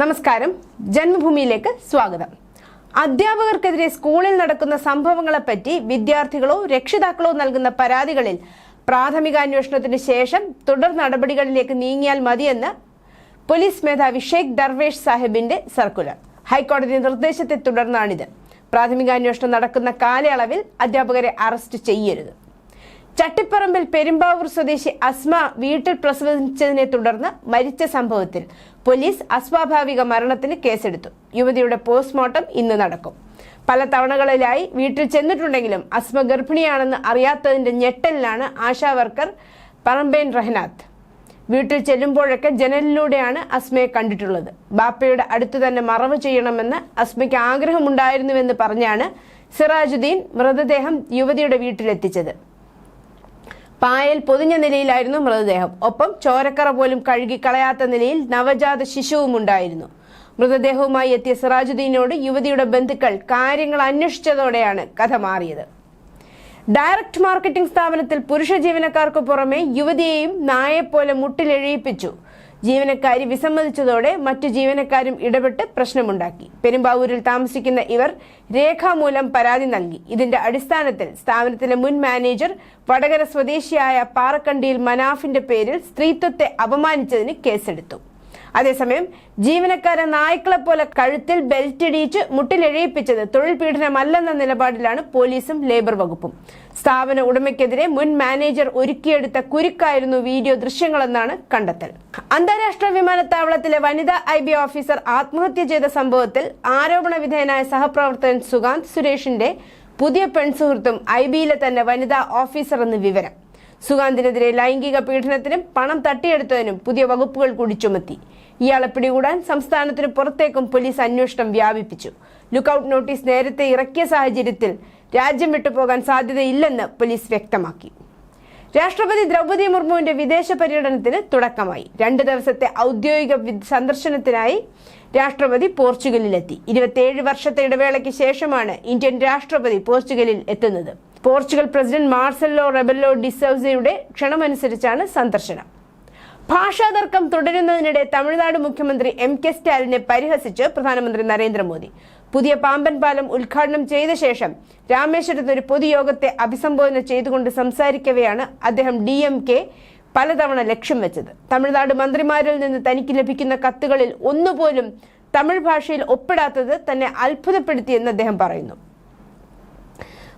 നമസ്കാരം. ജന്മഭൂമിയിലേക്ക് സ്വാഗതം. അധ്യാപകർക്കെതിരെ സ്കൂളിൽ നടക്കുന്ന സംഭവങ്ങളെപ്പറ്റി വിദ്യാർത്ഥികളോ രക്ഷിതാക്കളോ നൽകുന്ന പരാതികളിൽ പ്രാഥമിക അന്വേഷണത്തിന് ശേഷം തുടർ നടപടികളിലേക്ക് നീങ്ങിയാൽ മതിയെന്ന് പോലീസ് മേധാവി ഷെയ്ഖ് ദർവേഷ് സാഹിബിന്റെ സർക്കുലർ. ഹൈക്കോടതി നിർദ്ദേശത്തെ തുടർന്നാണിത്. പ്രാഥമിക അന്വേഷണം നടക്കുന്ന കാലയളവിൽ അധ്യാപകരെ അറസ്റ്റ് ചെയ്യരുത്. ചട്ടിപ്പറമ്പിൽ പെരുമ്പാവൂർ സ്വദേശി അസ്മ വീട്ടിൽ പ്രസവിച്ചതിനെ തുടർന്ന് മരിച്ച സംഭവത്തിൽ പോലീസ് അസ്വാഭാവിക മരണത്തിന് കേസെടുത്തു. യുവതിയുടെ പോസ്റ്റ്മോർട്ടം ഇന്ന് നടക്കും. പല തവണകളിലായി വീട്ടിൽ ചെന്നിട്ടുണ്ടെങ്കിലും അസ്മ ഗർഭിണിയാണെന്ന് അറിയാത്തതിന്റെ ഞെട്ടലിലാണ് ആശാ വർക്കർ പറമ്പേൻ റഹ്നാഥ്. വീട്ടിൽ ചെല്ലുമ്പോഴൊക്കെ ജനലിലൂടെയാണ് അസ്മയെ കണ്ടിട്ടുള്ളത്. ബാപ്പയുടെ അടുത്ത് തന്നെ മറവ് ചെയ്യണമെന്ന് അസ്മയ്ക്ക് ആഗ്രഹമുണ്ടായിരുന്നുവെന്ന് പറഞ്ഞാണ് സിറാജുദ്ദീൻ മൃതദേഹം യുവതിയുടെ വീട്ടിലെത്തിച്ചത്. പായൽ പൊതിഞ്ഞ നിലയിലായിരുന്നു മൃതദേഹം. ഒപ്പം ചോരക്കറ പോലും കഴുകി കളയാത്ത നിലയിൽ നവജാത ശിശുവും ഉണ്ടായിരുന്നു. മൃതദേഹവുമായി എത്തിയ സിറാജുദ്ദീനോട് യുവതിയുടെ ബന്ധുക്കൾ കാര്യങ്ങൾ അന്വേഷിച്ചതോടെയാണ് കഥ മാറിയത്. ഡയറക്ട് മാർക്കറ്റിംഗ് സ്ഥാപനത്തിൽ പുരുഷ ജീവനക്കാർക്ക് പുറമെ യുവതിയെയും നായെപ്പോലെ മുട്ടിലെഴിയിപ്പിച്ചു. ജീവനക്കാരി വിസമ്മതിച്ചതോടെ മറ്റു ജീവനക്കാരും ഇടപെട്ട് പ്രശ്നമുണ്ടാക്കി. പെരുമ്പാവൂരിൽ താമസിക്കുന്ന ഇവർ രേഖാമൂലം പരാതി നൽകി. ഇതിന്റെ അടിസ്ഥാനത്തിൽ സ്ഥാപനത്തിലെ മുൻ മാനേജർ വടകര സ്വദേശിയായ പാറക്കണ്ടിയിൽ മനാഫിന്റെ പേരിൽ സ്ത്രീത്വത്തെ അപമാനിച്ചതിന് കേസെടുത്തു. അതേസമയം ജീവനക്കാരെ നായ്ക്കളെ പോലെ കഴുത്തിൽ ബെൽറ്റ് ഇടിയിച്ച് മുട്ടിലെഴിയിപ്പിച്ചത് തൊഴിൽ പീഡനമല്ലെന്ന നിലപാടിലാണ് പോലീസും ലേബർ വകുപ്പും. സ്ഥാപന ഉടമയ്ക്കെതിരെ മുൻ മാനേജർ ഒരുക്കിയെടുത്ത കുരുക്കായിരുന്നു വീഡിയോ ദൃശ്യങ്ങളെന്നാണ് കണ്ടെത്തൽ. അന്താരാഷ്ട്ര വിമാനത്താവളത്തിലെ വനിതാ ഐ ബി ഓഫീസർ ആത്മഹത്യ ചെയ്ത സംഭവത്തിൽ ആരോപണ വിധേയനായ സഹപ്രവർത്തകൻ സുകാന്ത് സുരേഷിന്റെ പുതിയ പെൺസുഹൃത്തും ഐ ബിയിലെ തന്നെ വനിതാ ഓഫീസർ എന്ന് വിവരം. സുഗാന്തിനെതിരെ ലൈംഗിക പീഡനത്തിനും പണം തട്ടിയെടുത്തതിനും പുതിയ വകുപ്പുകൾ കൂടി ചുമത്തി. ഇയാളെ പിടികൂടാൻ സംസ്ഥാനത്തിന് പുറത്തേക്കും പോലീസ് അന്വേഷണം വ്യാപിപ്പിച്ചു. ലുക്കൌട്ട് നോട്ടീസ് നേരത്തെ ഇറക്കിയ സാഹചര്യത്തിൽ രാജ്യം വിട്ടുപോകാൻ സാധ്യതയില്ലെന്ന് പോലീസ് വ്യക്തമാക്കി. രാഷ്ട്രപതി ദ്രൗപദി മുർമുവിന്റെ വിദേശ പര്യടനത്തിന് തുടക്കമായി. രണ്ട് ദിവസത്തെ ഔദ്യോഗിക സന്ദർശനത്തിനായി രാഷ്ട്രപതി പോർച്ചുഗലിലെത്തി. ഇരുപത്തിയേഴ് വർഷത്തെ ഇടവേളയ്ക്ക് ശേഷമാണ് ഇന്ത്യൻ രാഷ്ട്രപതി പോർച്ചുഗലിൽ എത്തുന്നത്. പോർച്ചുഗൽ പ്രസിഡന്റ് മാർസെല്ലോ റെബല്ലോ ഡിസൌസയുടെ ക്ഷണമനുസരിച്ചാണ് സന്ദർശനം. ഭാഷാതർക്കം തുടരുന്നതിനിടെ തമിഴ്നാട് മുഖ്യമന്ത്രി എം കെ സ്റ്റാലിനെ പരിഹസിച്ച് പ്രധാനമന്ത്രി നരേന്ദ്രമോദി. പുതിയ പാമ്പൻ പാലം ഉദ്ഘാടനം ചെയ്ത ശേഷം രാമേശ്വരത്ത് ഒരു പൊതുയോഗത്തെ അഭിസംബോധന ചെയ്തുകൊണ്ട് സംസാരിക്കവെയാണ് അദ്ദേഹം ഡി എം കെ പലതവണ ലക്ഷ്യം വെച്ചത്. തമിഴ്നാട് മന്ത്രിമാരിൽ നിന്ന് തനിക്ക് ലഭിക്കുന്ന കത്തുകളിൽ ഒന്നുപോലും തമിഴ് ഭാഷയിൽ ഒപ്പിടാത്തത് തന്നെ അത്ഭുതപ്പെടുത്തിയെന്ന് അദ്ദേഹം പറയുന്നു.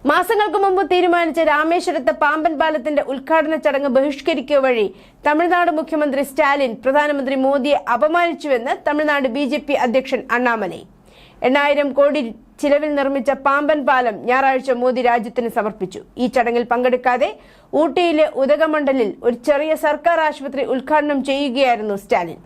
മാസങ്ങൾക്ക് മുമ്പ് തീരുമാനിച്ച രാമേശ്വരത്തെ പാമ്പൻ പാലത്തിന്റെ ഉദ്ഘാടന ചടങ്ങ് ബഹിഷ്കരിക്കുക വഴി തമിഴ്നാട് മുഖ്യമന്ത്രി സ്റ്റാലിൻ പ്രധാനമന്ത്രി മോദിയെ അപമാനിച്ചുവെന്ന് തമിഴ്നാട് ബി ജെ പി അധ്യക്ഷൻ അണ്ണാമലൈ. എണ്ണായിരം കോടി ചിലവിൽ നിർമ്മിച്ച പാമ്പൻ പാലം ഞായറാഴ്ച മോദി രാജ്യത്തിന് സമർപ്പിച്ചു. ഈ ചടങ്ങിൽ പങ്കെടുക്കാതെ ഊട്ടിയിലെ ഉദകമണ്ഡലിൽ ഒരു ചെറിയ സർക്കാർ ആശുപത്രി ഉദ്ഘാടനം ചെയ്യുകയായിരുന്നു സ്റ്റാലിൻ.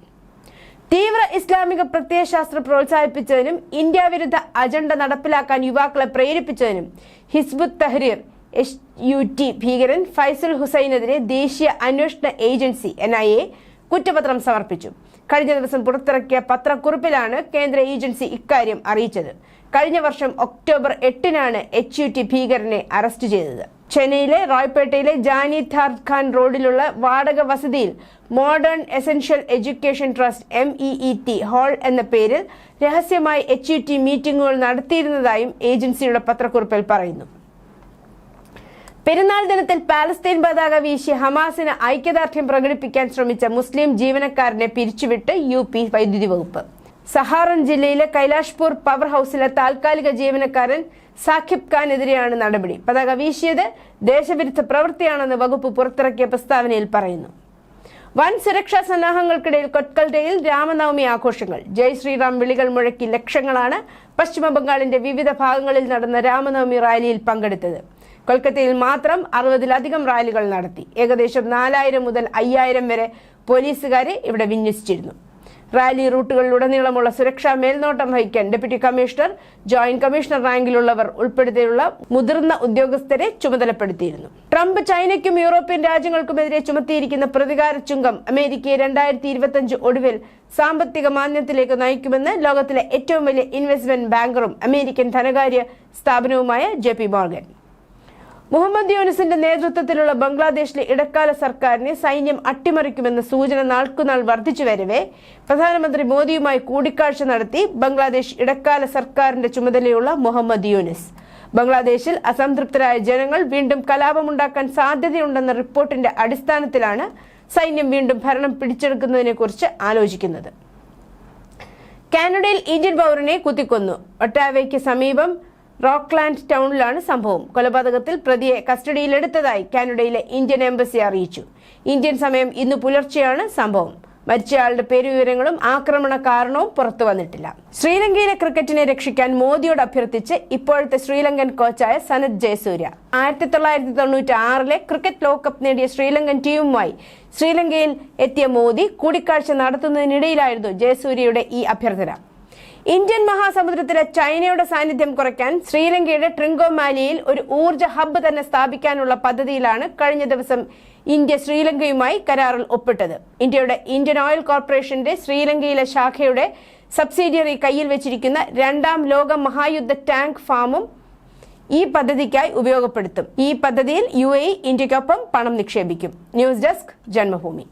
തീവ്ര ഇസ്ലാമിക പ്രത്യയശാസ്ത്രം പ്രോത്സാഹിപ്പിച്ചതിനും ഇന്ത്യ വിരുദ്ധ അജണ്ട നടപ്പിലാക്കാൻ യുവാക്കളെ പ്രേരിപ്പിച്ചതിനും Hizbut Tahrir S U T ഭീകരൻ ഫൈസൽ ഹുസൈനെതിരെ ദേശീയ അന്വേഷണ ഏജൻസി എൻ ഐ എ കുറ്റപത്രം സമർപ്പിച്ചു. കഴിഞ്ഞ ദിവസം പുറത്തിറക്കിയ പത്രക്കുറിപ്പിലാണ് കേന്ദ്ര ഏജൻസി ഇക്കാര്യം അറിയിച്ചത്. കഴിഞ്ഞ വർഷം ഒക്ടോബർ എട്ടിനാണ് എച്ച് യു ടി ഭീകരനെ അറസ്റ്റ് ചെയ്തത്. ചെന്നൈയിലെ റോയ്പേട്ടയിലെ ജാനി ഥാർഡ് ഖാൻ റോഡിലുള്ള വാടക വസതിയിൽ modern essential education trust M E E T hall എന്ന പേരിൽ രഹസ്യമായി എച്ച് യു ടി മീറ്റിംഗുകൾ നടത്തിയിരുന്നതായും ഏജൻസിയുടെ പത്രക്കുറിപ്പിൽ പറയുന്നു. പെരുന്നാൾ ദിനത്തിൽ പാലസ്തീൻ പതാക വീശി ഹമാസിന് ഐക്യദാർഢ്യം പ്രകടിപ്പിക്കാൻ ശ്രമിച്ച മുസ്ലിം ജീവനക്കാരനെ പിരിച്ചുവിട്ട് യു പി വൈദ്യുതി വകുപ്പ്. സഹാറൻ ജില്ലയിലെ കൈലാഷ്പൂർ പവർ ഹൌസിലെ താൽക്കാലിക ജീവനക്കാരൻ സാഖിബ് ഖാനെതിരെയാണ് നടപടി. പതാക വീശിയത് ദേശവിരുദ്ധ പ്രവൃത്തിയാണെന്ന് വകുപ്പ് പുറത്തിറക്കിയ പ്രസ്താവനയിൽ പറയുന്നു. വൻ സുരക്ഷാ സന്നാഹങ്ങൾക്കിടയിൽ കൊൽക്കത്തയിൽ രാമനവമി ആഘോഷങ്ങൾ. ജയ് ശ്രീറാം വിളികൾ മുഴക്കി ലക്ഷങ്ങളാണ് പശ്ചിമ ബംഗാളിന്റെ വിവിധ ഭാഗങ്ങളിൽ നടന്ന രാമനവമി റാലിയിൽ പങ്കെടുത്തത്. കൊൽക്കത്തയിൽ മാത്രം അറുപതിലധികം റാലികൾ നടത്തി. ഏകദേശം നാലായിരം മുതൽ അയ്യായിരം വരെ പോലീസുകാരെ ഇവിടെ വിന്യസിച്ചിരുന്നു. റാലി റൂട്ടുകളിലുടനീളമുള്ള സുരക്ഷാ മേൽനോട്ടം വഹിക്കാൻ ഡെപ്യൂട്ടി കമ്മീഷണർ ജോയിന്റ് കമ്മീഷണർ റാങ്കിലുള്ളവർ ഉൾപ്പെടുത്തിയുള്ള മുതിർന്ന ഉദ്യോഗസ്ഥരെ ചുമതലപ്പെടുത്തിയിരുന്നു. ട്രംപ് ചൈനയ്ക്കും യൂറോപ്യൻ രാജ്യങ്ങൾക്കുമെതിരെ ചുമത്തിയിരിക്കുന്ന പ്രതികാര ചുങ്കം അമേരിക്കയെ രണ്ടായിരത്തി ഇരുപത്തിയഞ്ച് ഒടുവിൽ സാമ്പത്തിക മാന്ദ്യത്തിലേക്ക് നയിക്കുമെന്ന് ലോകത്തിലെ ഏറ്റവും വലിയ ഇൻവെസ്റ്റ്മെന്റ് ബാങ്കറും അമേരിക്കൻ ധനകാര്യ സ്ഥാപനവുമായ ജെ പി മോർഗൻ. മുഹമ്മദ് യൂനിസിന്റെ നേതൃത്വത്തിലുള്ള ബംഗ്ലാദേശിലെ ഇടക്കാല സർക്കാരിനെ സൈന്യം അട്ടിമറിക്കുമെന്ന സൂചന നാൾക്കുനാൾ വർദ്ധിച്ചു വരവേ പ്രധാനമന്ത്രി മോദിയുമായി കൂടിക്കാഴ്ച നടത്തി ബംഗ്ലാദേശ് ഇടക്കാല സർക്കാരിന്റെ ചുമതലയുള്ള മുഹമ്മദ് യൂനിസ്. ബംഗ്ലാദേശിൽ അസംതൃപ്തരായ ജനങ്ങൾ വീണ്ടും കലാപമുണ്ടാക്കാൻ സാധ്യതയുണ്ടെന്ന റിപ്പോർട്ടിന്റെ അടിസ്ഥാനത്തിലാണ് സൈന്യം വീണ്ടും ഭരണം പിടിച്ചെടുക്കുന്നതിനെക്കുറിച്ച് ആലോചിക്കുന്നത്. കാനഡയിൽ ഇന്ത്യൻ പൗരനെ കുത്തിക്കൊന്നു. ഒട്ടാവയ്ക്ക് സമീപം റോക്ക്ലാൻഡ് ടൗണിലാണ് സംഭവം. കൊലപാതകത്തിൽ പ്രതിയെ കസ്റ്റഡിയിലെടുത്തതായി കാനഡയിലെ ഇന്ത്യൻ എംബസി അറിയിച്ചു. ഇന്ത്യൻ സമയം ഇന്ന് പുലർച്ചെയാണ് സംഭവം. മരിച്ചയാളുടെ പേരുവിവരങ്ങളും ആക്രമണ കാരണവും പുറത്തു വന്നിട്ടില്ല. ശ്രീലങ്കയിലെ ക്രിക്കറ്റിനെ രക്ഷിക്കാൻ മോദിയോട് അഭ്യർത്ഥിച്ച് ഇപ്പോഴത്തെ ശ്രീലങ്കൻ കോച്ചായ സനത് ജയസൂര്യ. ആയിരത്തി തൊള്ളായിരത്തി തൊണ്ണൂറ്റി ആറിലെ ക്രിക്കറ്റ് ലോകകപ്പ് നേടിയ ശ്രീലങ്കൻ ടീമുമായി ശ്രീലങ്കയിൽ എത്തിയ മോദി കൂടിക്കാഴ്ച നടത്തുന്നതിനിടയിലായിരുന്നു ജയസൂര്യയുടെ ഈ അഭ്യർത്ഥന. ഇന്ത്യൻ മഹാസമുദ്രത്തിലെ ചൈനയുടെ സാന്നിധ്യം കുറയ്ക്കാൻ ശ്രീലങ്കയുടെ ട്രിങ്കോമാലിയിൽ ഒരു ഊർജ ഹബ്ബ് തന്നെ സ്ഥാപിക്കാനുള്ള പദ്ധതിയിലാണ് കഴിഞ്ഞ ദിവസം ഇന്ത്യ ശ്രീലങ്കയുമായി കരാറിൽ ഒപ്പിട്ടത്. ഇന്ത്യയുടെ ഇന്ത്യൻ ഓയിൽ കോർപ്പറേഷന്റെ ശ്രീലങ്കയിലെ ശാഖയുടെ സബ്സിഡിയറി കയ്യിൽ വെച്ചിരിക്കുന്ന രണ്ടാം ലോക മഹായുദ്ധ ടാങ്ക് ഫാമും ഈ പദ്ധതിക്കായി ഉപയോഗപ്പെടുത്തും. ഈ പദ്ധതിയിൽ യു എ ഇന്ത്യക്കൊപ്പം പണം നിക്ഷേപിക്കും. News desk Janmabhumi.